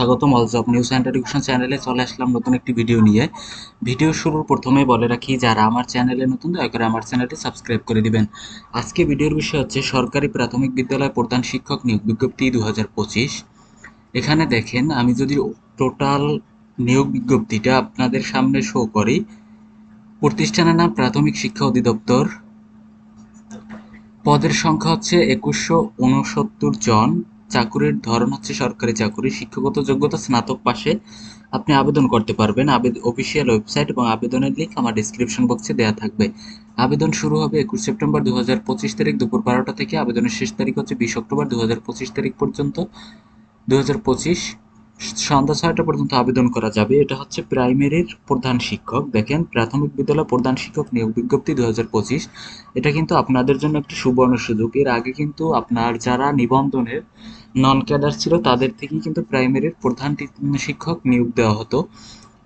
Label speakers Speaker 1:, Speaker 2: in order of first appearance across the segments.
Speaker 1: স্বাগতম all job news and education চ্যানেলে চলে আসলাম নতুন একটি ভিডিও নিয়ে। ভিডিও শুরুর প্রথমেই বলে রাখি, যারা আমার চ্যানেলে নতুন, দয়া করে আমার চ্যানেলটি সাবস্ক্রাইব করে দিবেন। আজকে ভিডিওর বিষয় হচ্ছে, সরকারি প্রাথমিক বিদ্যালয় প্রধান শিক্ষক নিয়োগ বিজ্ঞপ্তি দুহাজার পঁচিশ। এখানে দেখেন, আমি যদি টোটাল নিয়োগ বিজ্ঞপ্তিটা আপনাদের সামনে শো করি, প্রতিষ্ঠানের নাম প্রাথমিক শিক্ষা অধিদপ্তর। পদের সংখ্যা হচ্ছে একুশশো উনসত্তর জন। চাকুরির ধরন হচ্ছে সরকারি চাকুরি, শিক্ষাগত যোগ্যতা, স্নাতক পাশে আপনি আবেদন করতে পারবেন। আবেদন অফিসিয়াল ওয়েবসাইট এবং আবেদনের লিঙ্ক আমার ডিসক্রিপশন বক্সে দেওয়া থাকবে। আবেদন শুরু হবে একুশ সেপ্টেম্বর দু হাজার পঁচিশ তারিখ দুপুর বারোটা থেকে। আবেদনের শেষ তারিখ হচ্ছে বিশ অক্টোবর দু হাজার পঁচিশ তারিখ পর্যন্ত। দু হাজার পঁচিশ সন্ধ্যা ছয়টা পর্যন্ত আবেদন করা যাবে। এটা হচ্ছে প্রাইমারির প্রধান শিক্ষক। দেখেন, প্রাথমিক বিদ্যালয় প্রধান শিক্ষক নিয়োগ বিজ্ঞপ্তি দু এটা কিন্তু আপনাদের জন্য একটি সুবর্ণ সুযোগ। এর আগে কিন্তু আপনার যারা নিবন্ধনের নন ক্যাডার ছিল, তাদের থেকেই কিন্তু প্রাইমারির প্রধান শিক্ষক নিয়োগ দেওয়া হতো।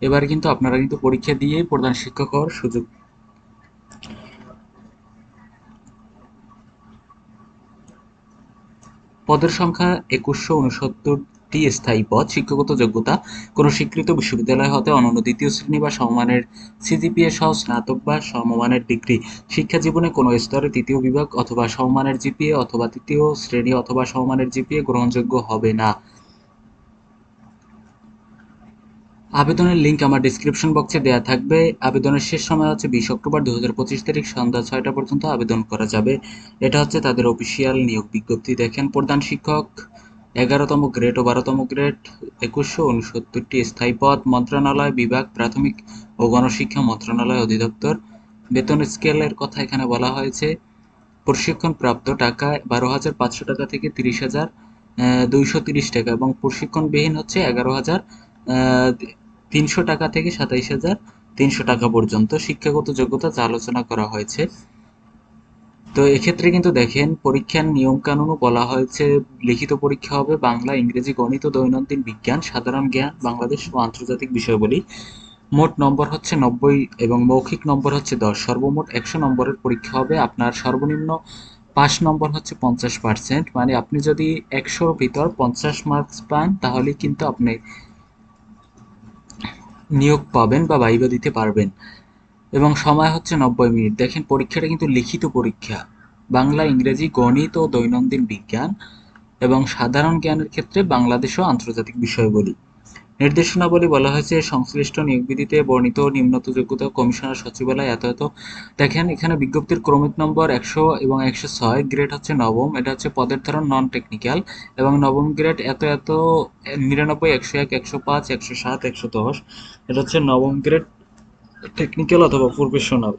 Speaker 1: এবার কিন্তু আপনারা কিন্তু পরীক্ষা দিয়ে প্রধান শিক্ষক হওয়ার সুযোগ পদের সংখ্যা একুশশো উনসত্তরটি স্থায়ী পদ শিক্ষাগত যোগ্যতা, কোনো স্বীকৃত বিশ্ববিদ্যালয় হতে অনন্য দ্বিতীয় শ্রেণি বা সমমানের সিজিপিএ সহ স্নাতক বা সমমানের ডিগ্রি। শিক্ষা জীবনে কোনো স্তরে তৃতীয় বিভাগ অথবা সমমানের জিপিএ অথবা তৃতীয় শ্রেণি অথবা সমমানের জিপিএ গ্রহণযোগ্য হবে না। আবেদনের লিংক আমার ডিসক্রিপশন বক্সে দেওয়া থাকবে। আবেদনের শেষ সময় হচ্ছে বিশ অক্টোবর দুই হাজার পঁচিশ তারিখ, সন্ধ্যা ছয়টা পর্যন্ত আবেদন করা যাবে। এটা হচ্ছে তাদের অফিসিয়াল নিয়োগ বিজ্ঞপ্তি। দেখেন, প্রধান শিক্ষক এগারোতম গ্রেড ও বারোতম গ্রেড একুশশো উনসত্তরটি স্থায়ী পদ মন্ত্রণালয় বিভাগ, প্রাথমিক ও গণশিক্ষা মন্ত্রণালয় অধিদপ্তর। বেতন স্কেলের কথা এখানে বলা হয়েছে। প্রশিক্ষণ প্রাপ্ত টাকা বারো হাজার পাঁচশো টাকা থেকে তিরিশ হাজার দুইশো তিরিশ টাকা এবং প্রশিক্ষণবিহীন হচ্ছে এগারো হাজার তিনশো টাকা থেকে সাতাইশ হাজার, তিনশো টাকা পর্যন্ত শিক্ষাগত যোগ্যতা যা আলোচনা করা হয়েছে। তো এক্ষেত্রে কিন্তু দেখেন, পরীক্ষার নিয়ম কানুনও বলা হয়েছে, লিখিত পরীক্ষা হবে বাংলা, ইংরেজি, গণিত দৈনন্দিন বিজ্ঞান, সাধারণ জ্ঞান, বাংলাদেশ ও আন্তর্জাতিক বিষয়বলী। মোট নম্বর হচ্ছে নব্বই এবং মৌখিক নম্বর হচ্ছে দশ। সর্বমোট একশো নম্বরের পরীক্ষা হবে। আপনার সর্বনিম্ন পাস নম্বর হচ্ছে পঞ্চাশ পার্সেন্ট। মানে আপনি যদি একশোর ভিতর পঞ্চাশ মার্কস পান, তাহলে কিন্তু আপনি নিয়োগ পাবেন বা ভাইবা দিতে পারবেন। এবং সময় হচ্ছে নব্বই মিনিট। দেখেন, পরীক্ষাটা কিন্তু লিখিত পরীক্ষা। বাংলা, ইংরেজি, গণিত ও দৈনন্দিন বিজ্ঞান এবং সাধারণ জ্ঞানের ক্ষেত্রে বাংলাদেশ ও আন্তর্জাতিক বিষয়গুলি। নির্দেশনাবলী বলা হয়েছে, সংশ্লিষ্ট নিয়োগ বিধিতে বর্ণিত নিম্নত যোগ্যতা কমিশনার সচিবালয় এত এত। দেখেন, এখানে বিজ্ঞপ্তির ক্রমিক নম্বর একশো এবং একশো ছয়। গ্রেড হচ্ছে নবম, এটা হচ্ছে পদের ধরন নন টেকনিক্যাল এবং নবম গ্রেড এত এত, নিরানব্বই, একশো এক, একশো পাঁচ, একশো সাত, একশো দশ। এটা হচ্ছে নবম গ্রেড টেকনিক্যাল অথবা প্রফেশনাল